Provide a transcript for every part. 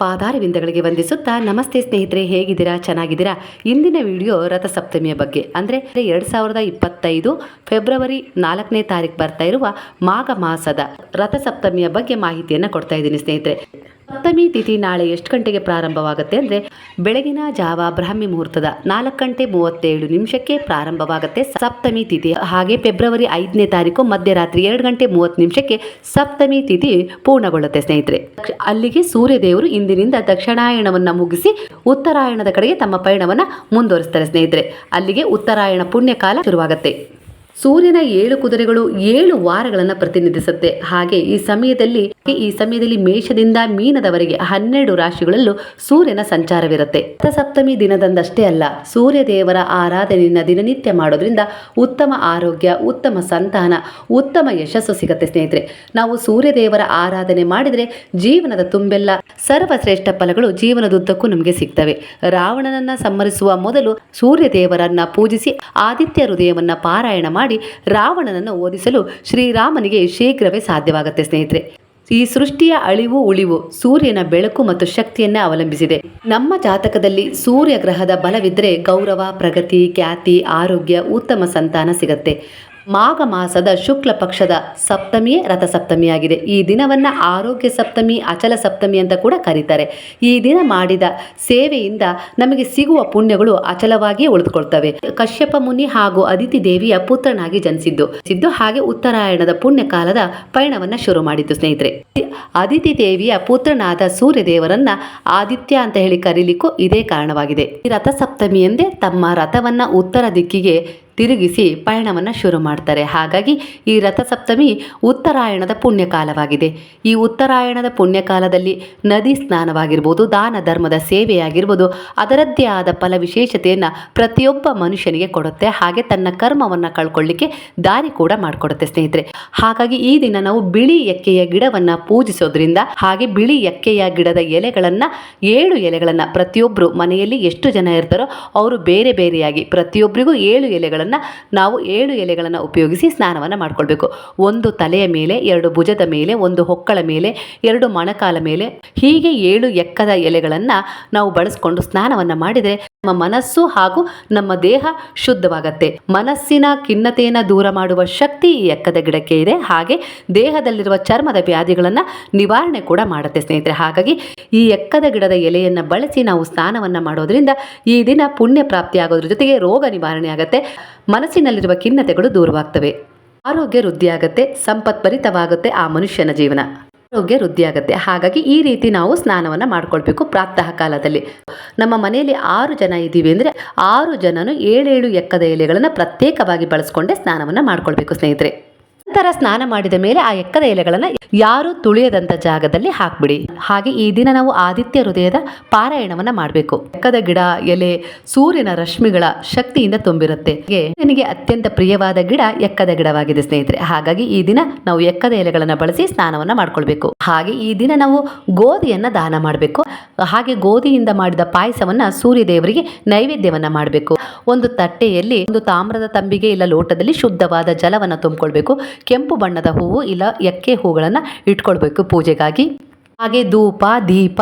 ಪಾದಾರವಿಂದಗಳಿಗೆ ವಂದಿಸುತ್ತಾ, ನಮಸ್ತೆ ಸ್ನೇಹಿತರೆ, ಹೇಗಿದ್ದೀರಾ? ಚೆನ್ನಾಗಿದ್ದೀರಾ? ಇಂದಿನ ವಿಡಿಯೋ ರಥಸಪ್ತಮಿಯ ಬಗ್ಗೆ. ಅಂದರೆ ಎರಡು ಸಾವಿರದ ಇಪ್ಪತ್ತೈದು ಫೆಬ್ರವರಿ ನಾಲ್ಕನೇ ತಾರೀಕು ಬರ್ತಾ ಇರುವ ಮಾಘ ಮಾಸದ ರಥಸಪ್ತಮಿಯ ಬಗ್ಗೆ ಮಾಹಿತಿಯನ್ನು ಕೊಡ್ತಾ ಇದ್ದೀನಿ ಸ್ನೇಹಿತರೆ. ಸಪ್ತಮಿ ತಿಥಿ ನಾಳೆ ಎಷ್ಟು ಗಂಟೆಗೆ ಪ್ರಾರಂಭವಾಗುತ್ತೆ ಅಂದರೆ ಬೆಳಗಿನ ಜಾವ ಬ್ರಾಹ್ಮಿ ಮುಹೂರ್ತದ ನಾಲ್ಕು ಗಂಟೆ ಮೂವತ್ತೇಳು ನಿಮಿಷಕ್ಕೆ ಪ್ರಾರಂಭವಾಗುತ್ತೆ ಸಪ್ತಮಿ ತಿಥಿ. ಹಾಗೆ ಫೆಬ್ರವರಿ ಐದನೇ ತಾರೀಕು ಮಧ್ಯರಾತ್ರಿ ಎರಡು ಗಂಟೆ ಮೂವತ್ತು ನಿಮಿಷಕ್ಕೆ ಸಪ್ತಮಿ ತಿಥಿ ಪೂರ್ಣಗೊಳ್ಳುತ್ತೆ ಸ್ನೇಹಿತರೆ. ಅಲ್ಲಿಗೆ ಸೂರ್ಯದೇವರು ಇಂದಿನಿಂದ ದಕ್ಷಿಣಾಯಣವನ್ನು ಮುಗಿಸಿ ಉತ್ತರಾಯಣದ ಕಡೆಗೆ ತಮ್ಮ ಪಯಣವನ್ನು ಮುಂದುವರಿಸ್ತಾರೆ ಸ್ನೇಹಿತರೆ. ಅಲ್ಲಿಗೆ ಉತ್ತರಾಯಣ ಪುಣ್ಯಕಾಲ ಶುರುವಾಗುತ್ತೆ. ಸೂರ್ಯನ ಏಳು ಕುದುರೆಗಳು ಏಳು ವಾರಗಳನ್ನು ಪ್ರತಿನಿಧಿಸುತ್ತೆ. ಹಾಗೆ ಈ ಸಮಯದಲ್ಲಿ ಈ ಸಮಯದಲ್ಲಿ ಮೇಷದಿಂದ ಮೀನದವರೆಗೆ ಹನ್ನೆರಡು ರಾಶಿಗಳಲ್ಲೂ ಸೂರ್ಯನ ಸಂಚಾರವಿರುತ್ತೆ. ರಥಸಪ್ತಮಿ ದಿನದಂದಷ್ಟೇ ಅಲ್ಲ ಸೂರ್ಯ ದೇವರ ಆರಾಧನೆಯನ್ನು ದಿನನಿತ್ಯ ಮಾಡೋದ್ರಿಂದ ಉತ್ತಮ ಆರೋಗ್ಯ, ಉತ್ತಮ ಸಂತಾನ, ಉತ್ತಮ ಯಶಸ್ಸು ಸಿಗುತ್ತೆ ಸ್ನೇಹಿತರೆ. ನಾವು ಸೂರ್ಯ ದೇವರ ಆರಾಧನೆ ಮಾಡಿದರೆ ಜೀವನದ ತುಂಬೆಲ್ಲ ಸರ್ವಶ್ರೇಷ್ಠ ಫಲಗಳು ಜೀವನದುದ್ದಕ್ಕೂ ನಮಗೆ ಸಿಗ್ತವೆ. ರಾವಣನನ್ನ ಸಮ್ಮರಿಸುವ ಮೊದಲು ಸೂರ್ಯ ದೇವರನ್ನ ಪೂಜಿಸಿ ಆದಿತ್ಯ ಹೃದಯವನ್ನ ಪಾರಾಯಣ ಮಾಡಿ ರಾವಣನನ್ನು ಓದಿಸಲು ಶ್ರೀರಾಮನಿಗೆ ಶೀಘ್ರವೇ ಸಾಧ್ಯವಾಗುತ್ತೆ, ಸ್ನೇಹಿತರೆ. ಈ ಸೃಷ್ಟಿಯ ಅಳಿವು, ಉಳಿವು ಸೂರ್ಯನ ಬೆಳಕು ಮತ್ತು ಶಕ್ತಿಯನ್ನ ಅವಲಂಬಿಸಿದೆ. ನಮ್ಮ ಜಾತಕದಲ್ಲಿ ಸೂರ್ಯ ಗ್ರಹದ ಬಲವಿದ್ದರೆ ಗೌರವ, ಪ್ರಗತಿ, ಖ್ಯಾತಿ, ಆರೋಗ್ಯ, ಉತ್ತಮ ಸಂತಾನ ಸಿಗತ್ತೆ. ಮಾಘ ಮಾಸದ ಶುಕ್ಲ ಪಕ್ಷದ ಸಪ್ತಮಿಯೇ ರಥಸಪ್ತಮಿಯಾಗಿದೆ. ಈ ದಿನವನ್ನು ಆರೋಗ್ಯ ಸಪ್ತಮಿ, ಅಚಲ ಸಪ್ತಮಿ ಅಂತ ಕೂಡ ಕರೀತಾರೆ. ಈ ದಿನ ಮಾಡಿದ ಸೇವೆಯಿಂದ ನಮಗೆ ಸಿಗುವ ಪುಣ್ಯಗಳು ಅಚಲವಾಗಿಯೇ ಉಳಿದುಕೊಳ್ತವೆ. ಕಶ್ಯಪ ಮುನಿ ಹಾಗೂ ಅದಿತಿ ದೇವಿಯ ಪುತ್ರನಾಗಿ ಜನಿಸಿದ್ದು. ಸಿದ್ದು ಹಾಗೆ ಉತ್ತರಾಯಣದ ಪುಣ್ಯ ಕಾಲದ ಪಯಣವನ್ನ ಶುರು ಮಾಡಿದ್ದು ಸ್ನೇಹಿತರೆ. ಅದಿತಿ ದೇವಿಯ ಪುತ್ರನಾದ ಸೂರ್ಯ ದೇವರನ್ನ ಆದಿತ್ಯ ಅಂತ ಹೇಳಿ ಕರೀಲಿಕ್ಕೂ ಇದೇ ಕಾರಣವಾಗಿದೆ. ಈ ರಥಸಪ್ತಮಿ ಎಂದೇ ತಮ್ಮ ರಥವನ್ನ ಉತ್ತರ ದಿಕ್ಕಿಗೆ ತಿರುಗಿಸಿ ಪಯಣವನ್ನು ಶುರು ಮಾಡ್ತಾರೆ. ಹಾಗಾಗಿ ಈ ರಥಸಪ್ತಮಿ ಉತ್ತರಾಯಣದ ಪುಣ್ಯಕಾಲವಾಗಿದೆ. ಈ ಉತ್ತರಾಯಣದ ಪುಣ್ಯಕಾಲದಲ್ಲಿ ನದಿ ಸ್ನಾನವಾಗಿರ್ಬೋದು, ದಾನ ಧರ್ಮದ ಸೇವೆಯಾಗಿರ್ಬೋದು, ಅದರದ್ದೇ ಆದ ಫಲ ವಿಶೇಷತೆಯನ್ನು ಪ್ರತಿಯೊಬ್ಬ ಮನುಷ್ಯನಿಗೆ ಕೊಡುತ್ತೆ. ಹಾಗೆ ತನ್ನ ಕರ್ಮವನ್ನು ಕಳ್ಕೊಳ್ಳಿಕ್ಕೆ ದಾರಿ ಕೂಡ ಮಾಡಿಕೊಡುತ್ತೆ ಸ್ನೇಹಿತರೆ. ಹಾಗಾಗಿ ಈ ದಿನ ನಾವು ಬಿಳಿ ಎಕ್ಕೆಯ ಗಿಡವನ್ನು ಪೂಜಿಸೋದ್ರಿಂದ, ಹಾಗೆ ಬಿಳಿ ಎಕ್ಕೆಯ ಗಿಡದ ಎಲೆಗಳನ್ನು, ಏಳು ಎಲೆಗಳನ್ನು ಪ್ರತಿಯೊಬ್ಬರು ಮನೆಯಲ್ಲಿ ಎಷ್ಟು ಜನ ಇರ್ತಾರೋ, ಅವರು ಬೇರೆ ಬೇರೆಯಾಗಿ ಪ್ರತಿಯೊಬ್ಬರಿಗೂ ಏಳು ಎಲೆಗಳನ್ನು ನಾವು ಏಳು ಎಲೆಗಳನ್ನು ಉಪಯೋಗಿಸಿ ಸ್ನಾನವನ್ನು ಮಾಡ್ಕೊಳ್ಬೇಕು. ಒಂದು ತಲೆಯ ಮೇಲೆ, ಎರಡು ಭುಜದ ಮೇಲೆ, ಒಂದು ಹೊಕ್ಕಳ ಮೇಲೆ, ಎರಡು ಮೊಣಕಾಲ ಮೇಲೆ ಹೀಗೆ ಏಳು ಎಕ್ಕದ ಎಲೆಗಳನ್ನು ನಾವು ಬಳಸ್ಕೊಂಡು ಸ್ನಾನವನ್ನು ಮಾಡಿದರೆ ನಮ್ಮ ಮನಸ್ಸು ಹಾಗೂ ನಮ್ಮ ದೇಹ ಶುದ್ಧವಾಗತ್ತೆ. ಮನಸ್ಸಿನ ಖಿನ್ನತೆಯನ್ನು ದೂರ ಮಾಡುವ ಶಕ್ತಿ ಈ ಎಕ್ಕದ ಗಿಡಕ್ಕೆ ಇದೆ. ಹಾಗೆ ದೇಹದಲ್ಲಿರುವ ಚರ್ಮದ ವ್ಯಾಧಿಗಳನ್ನು ನಿವಾರಣೆ ಕೂಡ ಮಾಡುತ್ತೆ ಸ್ನೇಹಿತರೆ. ಹಾಗಾಗಿ ಈ ಎಕ್ಕದ ಗಿಡದ ಎಲೆಯನ್ನು ಬಳಸಿ ನಾವು ಸ್ನಾನವನ್ನು ಮಾಡೋದ್ರಿಂದ ಈ ದಿನ ಪುಣ್ಯ ಪ್ರಾಪ್ತಿಯಾಗೋದ್ರ ಜೊತೆಗೆ ರೋಗ ನಿವಾರಣೆ ಆಗುತ್ತೆ. ಮನಸ್ಸಿನಲ್ಲಿರುವ ಖಿನ್ನತೆಗಳು ದೂರವಾಗ್ತವೆ. ಆರೋಗ್ಯ ವೃದ್ಧಿಯಾಗುತ್ತೆ. ಸಂಪತ್ಭರಿತವಾಗುತ್ತೆ ಆ ಮನುಷ್ಯನ ಜೀವನ. ಆರೋಗ್ಯ ವೃದ್ಧಿಯಾಗುತ್ತೆ ಹಾಗಾಗಿ ಈ ರೀತಿ ನಾವು ಸ್ನಾನವನ್ನು ಮಾಡ್ಕೊಳ್ಬೇಕು ಪ್ರಾತಃ ಕಾಲದಲ್ಲಿ. ನಮ್ಮ ಮನೆಯಲ್ಲಿ ಆರು ಜನ ಇದ್ದೀವಿ ಅಂದರೆ ಆರು ಜನನು ಏಳೇಳು ಎಕ್ಕದ ಎಲೆಗಳನ್ನು ಪ್ರತ್ಯೇಕವಾಗಿ ಬಳಸ್ಕೊಂಡೇ ಸ್ನಾನವನ್ನು ಮಾಡ್ಕೊಳ್ಬೇಕು ಸ್ನೇಹಿತರೆ. ನಂತರ ಸ್ನಾನ ಮಾಡಿದ ಮೇಲೆ ಆ ಎಕ್ಕದ ಎಲೆಗಳನ್ನು ಯಾರು ತುಳಿಯದಂತ ಜಾಗದಲ್ಲಿ ಹಾಕ್ಬಿಡಿ. ಹಾಗೆ ಈ ದಿನ ನಾವು ಆದಿತ್ಯ ಹೃದಯದ ಪಾರಾಯಣವನ್ನ ಮಾಡಬೇಕು. ಎಕ್ಕದ ಗಿಡ, ಎಲೆ, ಸೂರ್ಯನ ರಶ್ಮಿಗಳ ಶಕ್ತಿಯಿಂದ ತುಂಬಿರುತ್ತೆ. ನನಗೆ ಅತ್ಯಂತ ಪ್ರಿಯವಾದ ಗಿಡ ಎಕ್ಕದ ಗಿಡವಾಗಿದೆ ಸ್ನೇಹಿತರೆ. ಹಾಗಾಗಿ ಈ ದಿನ ನಾವು ಎಕ್ಕದ ಎಲೆಗಳನ್ನು ಬಳಸಿ ಸ್ನಾನವನ್ನ ಮಾಡ್ಕೊಳ್ಬೇಕು. ಹಾಗೆ ಈ ದಿನ ನಾವು ಗೋಧಿಯನ್ನ ದಾನ ಮಾಡಬೇಕು. ಹಾಗೆ ಗೋಧಿಯಿಂದ ಮಾಡಿದ ಪಾಯಸವನ್ನ ಸೂರ್ಯ ದೇವರಿಗೆ ನೈವೇದ್ಯವನ್ನ ಮಾಡಬೇಕು. ಒಂದು ತಟ್ಟೆಯಲ್ಲಿ ಒಂದು ತಾಮ್ರದ ತಂಬಿಗೆ ಇಲ್ಲ ಲೋಟದಲ್ಲಿ ಶುದ್ಧವಾದ ಜಲವನ್ನು ತುಂಬಿಕೊಳ್ಬೇಕು. ಕೆಂಪು ಬಣ್ಣದ ಹೂವು ಇಲ್ಲ ಎಕ್ಕೆ ಹೂಗಳನ್ನು ಇಟ್ಕೊಳ್ಬೇಕು ಪೂಜೆಗಾಗಿ. ಹಾಗೆ ಧೂಪ, ದೀಪ,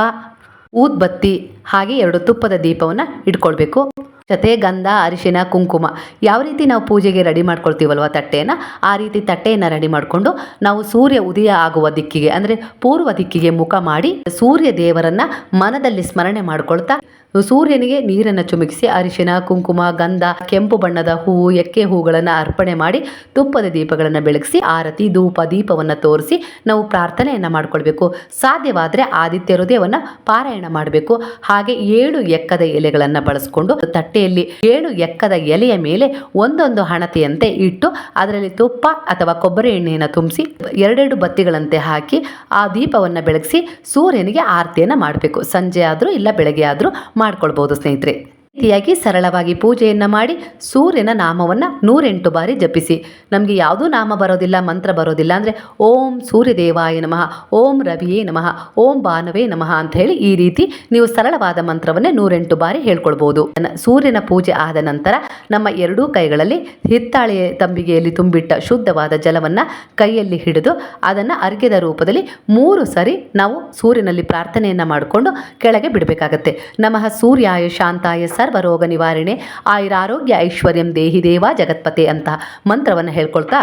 ಊದ್ಬತ್ತಿ, ಹಾಗೆ ಎರಡು ತುಪ್ಪದ ದೀಪವನ್ನು ಇಟ್ಕೊಳ್ಬೇಕು. ಜೊತೆ ಗಂಧ, ಅರಿಶಿನ, ಕುಂಕುಮ ಯಾವ ರೀತಿ ನಾವು ಪೂಜೆಗೆ ರೆಡಿ ಮಾಡ್ಕೊಳ್ತೀವಲ್ವ ತಟ್ಟೆಯನ್ನು, ಆ ರೀತಿ ತಟ್ಟೆಯನ್ನು ರೆಡಿ ಮಾಡಿಕೊಂಡು ನಾವು ಸೂರ್ಯ ಉದಯ ಆಗುವ ದಿಕ್ಕಿಗೆ, ಅಂದರೆ ಪೂರ್ವ ದಿಕ್ಕಿಗೆ ಮುಖ ಮಾಡಿ ಸೂರ್ಯ ದೇವರನ್ನು ಮನದಲ್ಲಿ ಸ್ಮರಣೆ ಮಾಡ್ಕೊಳ್ತಾ ಸೂರ್ಯನಿಗೆ ನೀರನ್ನು ಚುಮುಕಿಸಿ ಅರಿಶಿನ, ಕುಂಕುಮ, ಗಂಧ, ಕೆಂಪು ಬಣ್ಣದ ಹೂವು, ಎಕ್ಕೆ ಹೂಗಳನ್ನು ಅರ್ಪಣೆ ಮಾಡಿ ತುಪ್ಪದ ದೀಪಗಳನ್ನು ಬೆಳಗಿಸಿ ಆರತಿ, ಧೂಪ, ದೀಪವನ್ನು ತೋರಿಸಿ ನಾವು ಪ್ರಾರ್ಥನೆಯನ್ನು ಮಾಡಿಕೊಳ್ಬೇಕು. ಸಾಧ್ಯವಾದರೆ ಆದಿತ್ಯ ಹೃದಯವನ್ನು ಪಾರಾಯಣ ಮಾಡಬೇಕು. ಹಾಗೆ ಏಳು ಎಕ್ಕದ ಎಲೆಗಳನ್ನು ಬಳಸಿಕೊಂಡು ತಟ್ಟೆಯಲ್ಲಿ ಏಳು ಎಕ್ಕದ ಎಲೆಯ ಮೇಲೆ ಒಂದೊಂದು ಹಣತೆಯಂತೆ ಇಟ್ಟು ಅದರಲ್ಲಿ ತುಪ್ಪ ಅಥವಾ ಕೊಬ್ಬರಿ ಎಣ್ಣೆಯನ್ನು ತುಂಬಿಸಿ ಎರಡೆರಡು ಬತ್ತಿಗಳಂತೆ ಹಾಕಿ ಆ ದೀಪವನ್ನು ಬೆಳಗಿಸಿ ಸೂರ್ಯನಿಗೆ ಆರತಿಯನ್ನು ಮಾಡಬೇಕು. ಸಂಜೆ ಆದರೂ ಇಲ್ಲ, ಬೆಳಗ್ಗೆ ಆದರೂ ಮಾಡ್ಕೊಳ್ಬೋದು ಸ್ನೇಹಿತರೆ. ರೀತಿಯಾಗಿ ಸರಳವಾಗಿ ಪೂಜೆಯನ್ನು ಮಾಡಿ ಸೂರ್ಯನ ನಾಮವನ್ನು ನೂರೆಂಟು ಬಾರಿ ಜಪಿಸಿ. ನಮಗೆ ಯಾವುದೂ ನಾಮ ಬರೋದಿಲ್ಲ, ಮಂತ್ರ ಬರೋದಿಲ್ಲ ಅಂದರೆ ಓಂ ಸೂರ್ಯದೇವಾಯ ನಮಃ, ಓಂ ರವಿಯೇ ನಮಃ, ಓಂ ಬಾನವೇ ನಮಃ ಅಂತ ಹೇಳಿ ಈ ರೀತಿ ನೀವು ಸರಳವಾದ ಮಂತ್ರವನ್ನೇ ನೂರೆಂಟು ಬಾರಿ ಹೇಳ್ಕೊಳ್ಬೋದು. ಸೂರ್ಯನ ಪೂಜೆ ಆದ ನಂತರ ನಮ್ಮ ಎರಡೂ ಕೈಗಳಲ್ಲಿ ಹಿತ್ತಾಳೆಯ ತಂಬಿಗೆಯಲ್ಲಿ ತುಂಬಿಟ್ಟ ಶುದ್ಧವಾದ ಜಲವನ್ನು ಕೈಯಲ್ಲಿ ಹಿಡಿದು ಅದನ್ನು ಅರ್ಘ್ಯದ ರೂಪದಲ್ಲಿ ಮೂರು ಸರಿ ನಾವು ಸೂರ್ಯನಲ್ಲಿ ಪ್ರಾರ್ಥನೆಯನ್ನು ಮಾಡಿಕೊಂಡು ಕೆಳಗೆ ಬಿಡಬೇಕಾಗತ್ತೆ. ನಮಃ ಸೂರ್ಯಾಯ ಶಾಂತಾಯ ಸರ್ವರೋಗ ನಿವಾರಣೆ, ಆಯುರಾರೋಗ್ಯ ಐಶ್ವರ್ಯಂ ದೇಹಿ ದೇವ ಜಗತ್ಪತೆ ಅಂತ ಮಂತ್ರವನ್ನು ಹೇಳ್ಕೊಳ್ತಾ,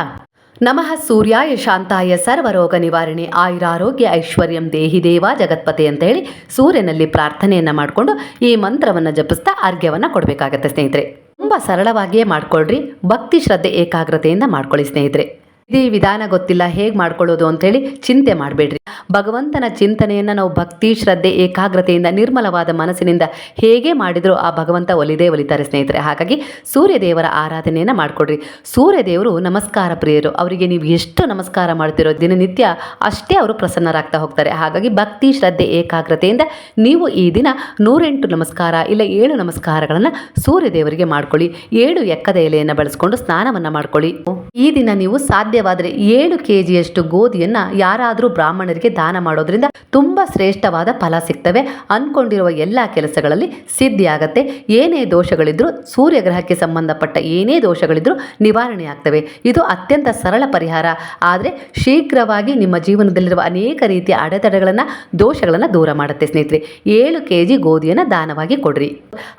ನಮಃ ಸೂರ್ಯಾಯ ಶಾಂತಾಯ ಸರ್ವರೋಗ ನಿವಾರಣೆ, ಆಯುರಾರೋಗ್ಯ ಐಶ್ವರ್ಯಂ ದೇಹಿ ದೇವ ಜಗತ್ಪತೆ ಅಂತ ಹೇಳಿ ಸೂರ್ಯನಲ್ಲಿ ಪ್ರಾರ್ಥನೆಯನ್ನು ಮಾಡಿಕೊಂಡು ಈ ಮಂತ್ರವನ್ನು ಜಪಿಸ್ತಾ ಅರ್ಘ್ಯವನ್ನು ಕೊಡಬೇಕಾಗತ್ತೆ ಸ್ನೇಹಿತರೆ. ತುಂಬ ಸರಳವಾಗಿಯೇ ಮಾಡ್ಕೊಳ್ರಿ, ಭಕ್ತಿ ಶ್ರದ್ಧೆ ಏಕಾಗ್ರತೆಯಿಂದ ಮಾಡ್ಕೊಳ್ಳಿ ಸ್ನೇಹಿತರೆ. ಇದೇ ವಿಧಾನ ಗೊತ್ತಿಲ್ಲ, ಹೇಗೆ ಮಾಡ್ಕೊಳ್ಳೋದು ಅಂತೇಳಿ ಚಿಂತೆ ಮಾಡಬೇಡ್ರಿ. ಭಗವಂತನ ಚಿಂತನೆಯನ್ನು ನಾವು ಭಕ್ತಿ, ಶ್ರದ್ಧೆ, ಏಕಾಗ್ರತೆಯಿಂದ, ನಿರ್ಮಲವಾದ ಮನಸ್ಸಿನಿಂದ ಹೇಗೆ ಮಾಡಿದರೂ ಆ ಭಗವಂತ ಒಲಿದೇ ಒಲಿತಾರೆ ಸ್ನೇಹಿತರೆ. ಹಾಗಾಗಿ ಸೂರ್ಯದೇವರ ಆರಾಧನೆಯನ್ನು ಮಾಡಿಕೊಡ್ರಿ. ಸೂರ್ಯದೇವರು ನಮಸ್ಕಾರ ಪ್ರಿಯರು, ಅವರಿಗೆ ನೀವು ಎಷ್ಟು ನಮಸ್ಕಾರ ಮಾಡ್ತಿರೋ ದಿನನಿತ್ಯ ಅಷ್ಟೇ ಅವರು ಪ್ರಸನ್ನರಾಗ್ತಾ ಹೋಗ್ತಾರೆ. ಹಾಗಾಗಿ ಭಕ್ತಿ, ಶ್ರದ್ಧೆ, ಏಕಾಗ್ರತೆಯಿಂದ ನೀವು ಈ ದಿನ ನೂರೆಂಟು ನಮಸ್ಕಾರ ಇಲ್ಲ ಏಳು ನಮಸ್ಕಾರಗಳನ್ನು ಸೂರ್ಯದೇವರಿಗೆ ಮಾಡ್ಕೊಳ್ಳಿ. ಏಳು ಎಕ್ಕದ ಎಲೆಯನ್ನು ಬಳಸ್ಕೊಂಡು ಸ್ನಾನವನ್ನು ಮಾಡ್ಕೊಳ್ಳಿ. ಈ ದಿನ ನೀವು ಸಾಧ್ಯವಾದರೆ ಏಳು ಕೆ ಜಿಯಷ್ಟು ಗೋಧಿಯನ್ನು ಯಾರಾದರೂ ಬ್ರಾಹ್ಮಣರಿಗೆ ದಾನ ಮಾಡೋದ್ರಿಂದ ತುಂಬ ಶ್ರೇಷ್ಠವಾದ ಫಲ ಸಿಗ್ತವೆ. ಅನ್ಕೊಂಡಿರುವ ಎಲ್ಲ ಕೆಲಸಗಳಲ್ಲಿ ಸಿದ್ಧಿ ಆಗತ್ತೆ ಏನೇ ದೋಷಗಳಿದ್ರೂ, ಸೂರ್ಯಗ್ರಹಕ್ಕೆ ಸಂಬಂಧಪಟ್ಟ ಏನೇ ದೋಷಗಳಿದ್ರು ನಿವಾರಣೆ ಆಗ್ತವೆ ಇದು ಅತ್ಯಂತ ಸರಳ ಪರಿಹಾರ. ಆದರೆ ಶೀಘ್ರವಾಗಿ ನಿಮ್ಮ ಜೀವನದಲ್ಲಿರುವ ಅನೇಕ ರೀತಿಯ ಅಡೆತಡೆಗಳನ್ನು, ದೋಷಗಳನ್ನ ದೂರ ಮಾಡುತ್ತೆ ಸ್ನೇಹಿತರೆ. ಏಳು ಕೆ ಜಿ ಗೋಧಿಯನ್ನು ದಾನವಾಗಿ ಕೊಡ್ರಿ.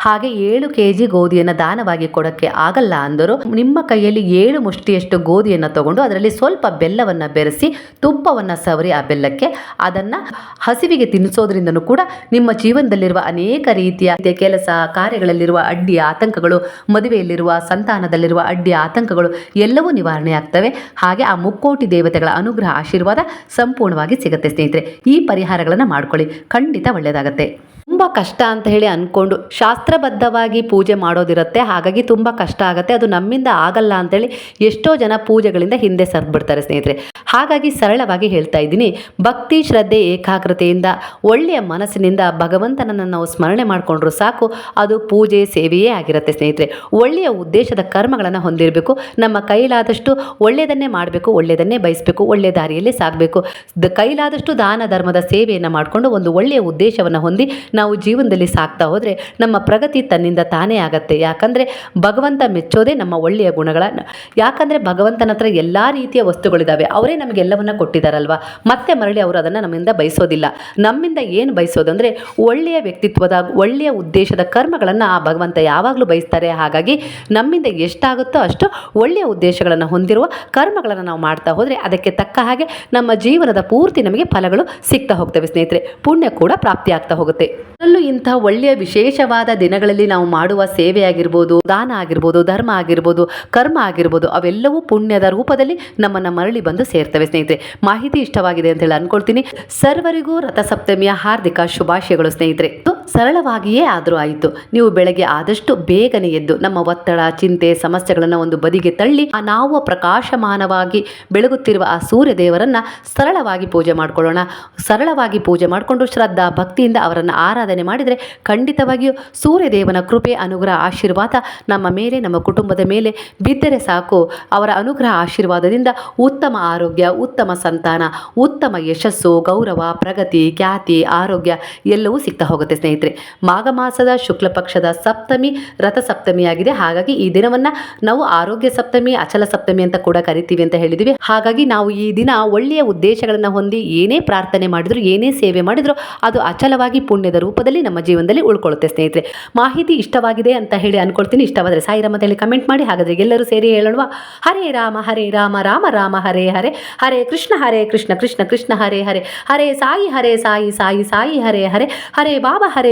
ಹಾಗೆ ಏಳು ಕೆ ಜಿ ಗೋಧಿಯನ್ನು ದಾನವಾಗಿ ಕೊಡೋಕ್ಕೆ ಆಗಲ್ಲ ಅಂದರೂ ನಿಮ್ಮ ಕೈಯಲ್ಲಿ ಏಳು ಮುಷ್ಟಿಯಷ್ಟು ಗೋಧಿಯನ್ನು ತಗೊಂಡು ಅದರಲ್ಲಿ ಸ್ವಲ್ಪ ಬೆಲ್ಲವನ್ನು ಬೆರೆಸಿ, ತುಪ್ಪವನ್ನು ಸವರಿ ಆ ಬೆಲ್ಲಕ್ಕೆ. ಅದನ್ನು ಹಸಿವಿಗೆ ತಿನ್ನಿಸೋದ್ರಿಂದನೂ ಕೂಡ ನಿಮ್ಮ ಜೀವನದಲ್ಲಿರುವ ಅನೇಕ ರೀತಿಯ ಕೆಲಸ, ಕಾರ್ಯಗಳಲ್ಲಿರುವ ಅಡ್ಡಿಯ ಆತಂಕಗಳು, ಮದುವೆಯಲ್ಲಿರುವ ಸಂತಾನದಲ್ಲಿರುವ ಅಡ್ಡಿಯ ಆತಂಕಗಳು ಎಲ್ಲವೂ ನಿವಾರಣೆ ಆಗ್ತವೆ. ಹಾಗೆ ಆ ಮುಕ್ಕೋಟಿ ದೇವತೆಗಳ ಅನುಗ್ರಹ, ಆಶೀರ್ವಾದ ಸಂಪೂರ್ಣವಾಗಿ ಸಿಗುತ್ತೆ ಸ್ನೇಹಿತರೆ. ಈ ಪರಿಹಾರಗಳನ್ನು ಮಾಡ್ಕೊಳ್ಳಿ. ಖಂಡಿತ ಒಳ್ಳೆಯದಾಗತ್ತೆ. ಕಷ್ಟ ಅಂತ ಹೇಳಿ ಅಂದ್ಕೊಂಡು ಶಾಸ್ತ್ರಬದ್ಧವಾಗಿ ಪೂಜೆ ಮಾಡೋದಿರುತ್ತೆ. ಹಾಗಾಗಿ ತುಂಬ ಕಷ್ಟ ಆಗುತ್ತೆ. ಅದು ನಮ್ಮಿಂದ ಆಗಲ್ಲ ಅಂತೇಳಿ ಎಷ್ಟೋ ಜನ ಪೂಜೆಗಳಿಂದ ಹಿಂದೆ ಸರಿದ್ಬಿಡ್ತಾರೆ ಸ್ನೇಹಿತರೆ. ಹಾಗಾಗಿ ಸರಳವಾಗಿ ಹೇಳ್ತಾ ಇದ್ದೀನಿ. ಭಕ್ತಿ, ಶ್ರದ್ಧೆ, ಏಕಾಗ್ರತೆಯಿಂದ, ಒಳ್ಳೆಯ ಮನಸ್ಸಿನಿಂದ ಭಗವಂತನನ್ನು ನಾವು ಸ್ಮರಣೆ ಮಾಡಿಕೊಂಡ್ರು ಸಾಕು, ಅದು ಪೂಜೆ, ಸೇವೆಯೇ ಆಗಿರುತ್ತೆ ಸ್ನೇಹಿತರೆ. ಒಳ್ಳೆಯ ಉದ್ದೇಶದ ಕರ್ಮಗಳನ್ನು ಹೊಂದಿರಬೇಕು. ನಮ್ಮ ಕೈಲಾದಷ್ಟು ಒಳ್ಳೆಯದನ್ನೇ ಮಾಡಬೇಕು, ಒಳ್ಳೆಯದನ್ನೇ ಬಯಸಬೇಕು ಒಳ್ಳೆಯ ದಾರಿಯಲ್ಲಿ ಸಾಗಬೇಕು. ಕೈಲಾದಷ್ಟು ದಾನ, ಧರ್ಮದ ಸೇವೆಯನ್ನು ಮಾಡಿಕೊಂಡು ಒಂದು ಒಳ್ಳೆಯ ಉದ್ದೇಶವನ್ನು ಹೊಂದಿ ನಾವು ಜೀವನದಲ್ಲಿ ಸಾಕ್ತಾ ಹೋದರೆ ನಮ್ಮ ಪ್ರಗತಿ ತನ್ನಿಂದ ತಾನೇ ಆಗತ್ತೆ. ಯಾಕಂದರೆ ಭಗವಂತ ಮೆಚ್ಚೋದೇ ನಮ್ಮ ಒಳ್ಳೆಯ ಗುಣಗಳ ಯಾಕಂದರೆ ಭಗವಂತನ ಹತ್ರ ಎಲ್ಲ ರೀತಿಯ ವಸ್ತುಗಳಿದ್ದಾವೆ ಅವರೇ ನಮಗೆಲ್ಲವನ್ನು ಕೊಟ್ಟಿದ್ದಾರಲ್ವ ಮತ್ತೆ ಮರಳಿ ಅವರು ಅದನ್ನು ನಮ್ಮಿಂದ ಬಯಸೋದಿಲ್ಲ. ನಮ್ಮಿಂದ ಏನು ಬಯಸೋದು ಅಂದರೆ ಒಳ್ಳೆಯ ವ್ಯಕ್ತಿತ್ವದ, ಒಳ್ಳೆಯ ಉದ್ದೇಶದ ಕರ್ಮಗಳನ್ನು ಆ ಭಗವಂತ ಯಾವಾಗಲೂ ಬಯಸ್ತಾರೆ. ಹಾಗಾಗಿ ನಮ್ಮಿಂದ ಎಷ್ಟಾಗುತ್ತೋ ಅಷ್ಟು ಒಳ್ಳೆಯ ಉದ್ದೇಶಗಳನ್ನು ಹೊಂದಿರುವ ಕರ್ಮಗಳನ್ನು ನಾವು ಮಾಡ್ತಾ ಹೋದರೆ ಅದಕ್ಕೆ ತಕ್ಕ ಹಾಗೆ ನಮ್ಮ ಜೀವನದ ಪೂರ್ತಿ ನಮಗೆ ಫಲಗಳು ಸಿಗ್ತಾ ಹೋಗ್ತವೆ ಸ್ನೇಹಿತರೆ. ಪುಣ್ಯ ಕೂಡ ಪ್ರಾಪ್ತಿಯಾಗ್ತಾ ಹೋಗುತ್ತೆ. ಅದರಲ್ಲೂ ಇಂಥ ಒಳ್ಳೆಯ ವಿಶೇಷವಾದ ದಿನಗಳಲ್ಲಿ ನಾವು ಮಾಡುವ ಸೇವೆ ಆಗಿರ್ಬೋದು, ದಾನ ಆಗಿರ್ಬೋದು, ಧರ್ಮ ಆಗಿರ್ಬೋದು, ಕರ್ಮ ಆಗಿರ್ಬೋದು, ಅವೆಲ್ಲವೂ ಪುಣ್ಯದ ರೂಪದಲ್ಲಿ ನಮ್ಮನ್ನು ಮರಳಿ ಬಂದು ಸೇರ್ತವೆ ಸ್ನೇಹಿತರೆ. ಮಾಹಿತಿ ಇಷ್ಟವಾಗಿದೆ ಅಂತ ಹೇಳಿ ಅನ್ಕೊಳ್ತೀನಿ. ಸರ್ವರಿಗೂ ರಥಸಪ್ತಮಿಯ ಹಾರ್ದಿಕ ಶುಭಾಶಯಗಳು ಸ್ನೇಹಿತರೆ. ಸರಳವಾಗಿಯೇ ಆದರೂ ಆಯಿತು. ನೀವು ಬೆಳಗ್ಗೆ ಆದಷ್ಟು ಬೇಗನೆ ಎದ್ದು ನಮ್ಮ ಒತ್ತಡ, ಚಿಂತೆ, ಸಮಸ್ಯೆಗಳನ್ನು ಒಂದು ಬದಿಗೆ ತಳ್ಳಿ, ಆ ನಾವು ಪ್ರಕಾಶಮಾನವಾಗಿ ಬೆಳಗುತ್ತಿರುವ ಆ ಸೂರ್ಯ ದೇವರನ್ನ ಸರಳವಾಗಿ ಪೂಜೆ ಮಾಡಿಕೊಳ್ಳೋಣ. ಸರಳವಾಗಿ ಪೂಜೆ ಮಾಡಿಕೊಂಡು ಶ್ರದ್ಧಾ ಭಕ್ತಿಯಿಂದ ಅವರನ್ನು ಆರಾಧನೆ ಮಾಡಿದರೆ ಖಂಡಿತವಾಗಿಯೂ ಸೂರ್ಯದೇವನ ಕೃಪೆ, ಅನುಗ್ರಹ, ಆಶೀರ್ವಾದ ನಮ್ಮ ಮೇಲೆ, ನಮ್ಮ ಕುಟುಂಬದ ಮೇಲೆ ಬಿದ್ದರೆ ಸಾಕು. ಅವರ ಅನುಗ್ರಹ, ಆಶೀರ್ವಾದದಿಂದ ಉತ್ತಮ ಆರೋಗ್ಯ, ಉತ್ತಮ ಸಂತಾನ, ಉತ್ತಮ ಯಶಸ್ಸು, ಗೌರವ, ಪ್ರಗತಿ, ಖ್ಯಾತಿ, ಆರೋಗ್ಯ ಎಲ್ಲವೂ ಸಿಗ್ತಾ ಹೋಗುತ್ತೆ ಸ್ನೇಹಿತರೆ. ಮಾಘ ಮಾಸದ ಶುಕ್ಲ ಪಕ್ಷದ ಸಪ್ತಮಿ ರಥ ಸಪ್ತಮಿಯಾಗಿದೆ ಹಾಗಾಗಿ ಈ ದಿನವನ್ನ ನಾವು ಆರೋಗ್ಯ ಸಪ್ತಮಿ, ಅಚಲ ಸಪ್ತಮಿ ಅಂತ ಕೂಡ ಕರಿತೀವಿ ಅಂತ ಹೇಳಿದ್ವಿ. ಹಾಗಾಗಿ ನಾವು ಈ ದಿನ ಒಳ್ಳೆಯ ಉದ್ದೇಶಗಳನ್ನು ಹೊಂದಿ ಏನೇ ಪ್ರಾರ್ಥನೆ ಮಾಡಿದ್ರು, ಏನೇ ಸೇವೆ ಮಾಡಿದ್ರು, ಅದು ಅಚಲವಾಗಿ ಪುಣ್ಯದ ರೂಪದಲ್ಲಿ ನಮ್ಮ ಜೀವನದಲ್ಲಿ ಉಳ್ಕೊಳ್ಳುತ್ತೆ ಸ್ನೇಹಿತರೆ. ಮಾಹಿತಿ ಇಷ್ಟವಾಗಿದೆ ಅಂತ ಹೇಳಿ ಅನ್ಕೊಳ್ತೀನಿ. ಇಷ್ಟವಾದರೆ ಸಾಯಿರಾಮ್ ಅಂತ ಹೇಳಿ ಕಮೆಂಟ್ ಮಾಡಿ. ಹಾಗಾದ್ರೆ ಎಲ್ಲರೂ ಸೇರಿ ಹೇಳೋಣ. ಹರೇ ರಾಮ ಹರೇ ರಾಮ ರಾಮ ರಾಮ, ಹರೇ ಹರೇ. ಹರೇ ಕೃಷ್ಣ ಹರೇ ಕೃಷ್ಣ ಕೃಷ್ಣ ಕೃಷ್ಣ, ಹರೇ ಹರೇ. ಹರೇ ಸಾಯಿ ಹರೇ ಸಾಯಿ ಸಾಯಿ ಸಾಯಿ, ಹರೇ ಹರೇ. ಹರೇ ಬಾಬಾ, ಹರೇ